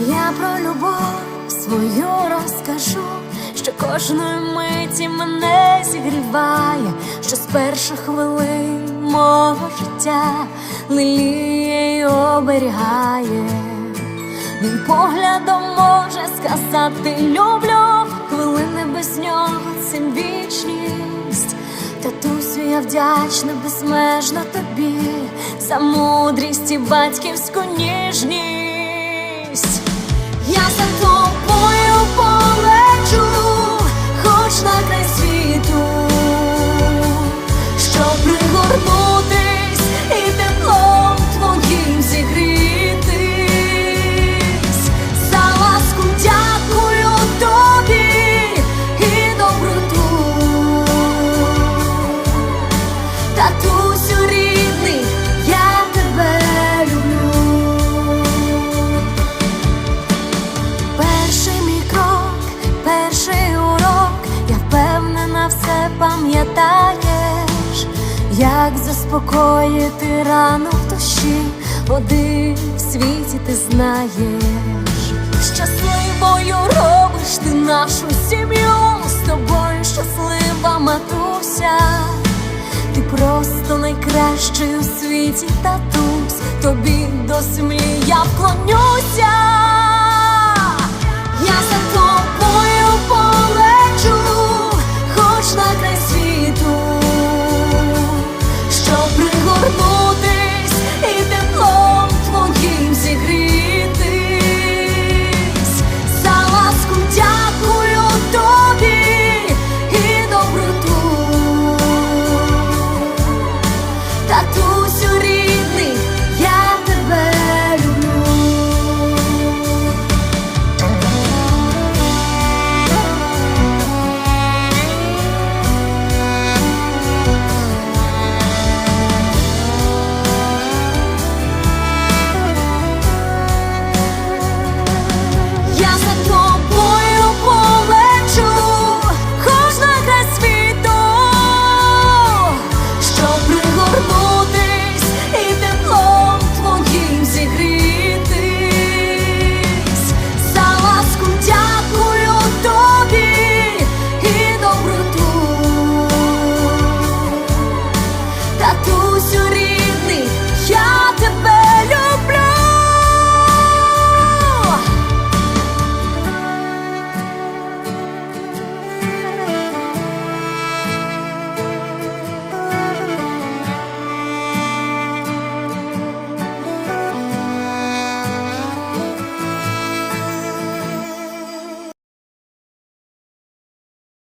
я про любов свою розкажу, що кожної миті мене зігріває, що з перших хвилин мого життя леліє й оберігає. Він поглядом може сказати люблю, хвилини без нього це вічність. Татусю, я вдячна безмежно тобі за мудрість і батьківську ніжність. Як заспокоїти рану в душі, води в світі ти знаєш. Щасливою робиш ти нашу сім'ю, з тобою щаслива матуся. Ти просто найкращий у світі татусь, тобі до землі я вклонюся.